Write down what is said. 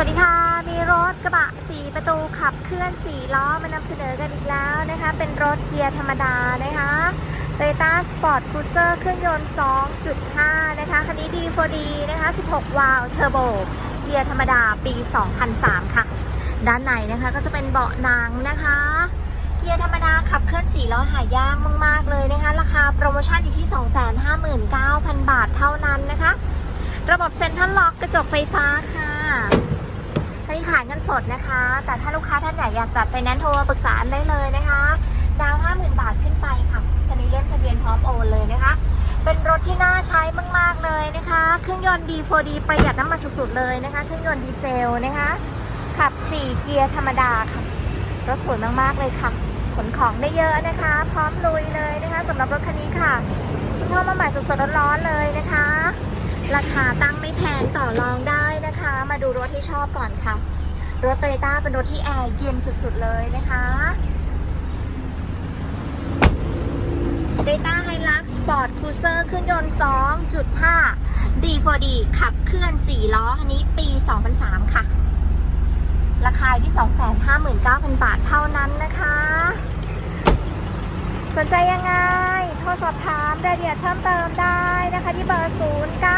วัสดีค่ะ มีรถกระบะ4ประตูขับเคลื่อน4ล้อมานำเสนอกันอีกแล้วนะคะ เป็นรถเกียร์ธรรมดานะคะ Toyota Sport Cruiser เครื่องยนต์ 2.5 นะคะ คันนี้ D4D นะคะ 16 วาล์วเทอร์โบ เกียร์ธรรมดาปี 2003 ค่ะ ด้านในนะคะก็จะเป็นเบาะหนังนะคะ เกียร์ธรรมดาขับเคลื่อน4ล้อหายากมาก ๆ เลยนะคะ ราคาโปรโมชั่นอยู่ที่ 259,000 บาทเท่านั้นนะคะ ระบบเซ็นทรัลล็อกกระจกไฟฟ้าค่ะอันนี้ขายเงิน สดนะคะ แต่ถ้าลูกค้าท่านไหนอยากจัดไฟแนนซ์โทรมาปรึกษาได้เลยนะคะ ดาว50,000บาทขึ้นไปค่ะคันนี้เล่มทะเบียนพร้อมโอนเลยนะคะ เป็นรถที่น่าใช้มาก ๆ เลยนะคะ เครื่องยนต์ D4D ประหยัดน้ำมันสุดๆเลยนะคะ เครื่องยนต์ดีเซลนะคะ ขับ 4 เกียร์ธรรมดาค่ะ รถสวยมากๆเลยค่ะ ขนของได้เยอะนะคะ พร้อมลุยเลยนะคะสำหรับรถคันนี้ค่ะเพิ่งเข้ามาใหม่สดๆร้อนๆเลยนะคะราคาตั้งไม่แพงต่อรองได้นะคะ มาดูรถที่ชอบก่อนค่ะ รถโตโยต้าเป็นรถที่แอร์เย็นสุดๆเลยนะคะ Toyota Hilux Sport Cruiser เครื่องยนต์ 2.5 D4D ขับเคลื่อน 4 ล้อ อันนี้ปี 2003 ค่ะ ราคาอยู่ที่ 259,000 บาทเท่านั้นนะคะ สนใจยังไง โทรสอบถามรายละเอียดเพิ่มเติมได้นะคะที่เบอร์ 0 9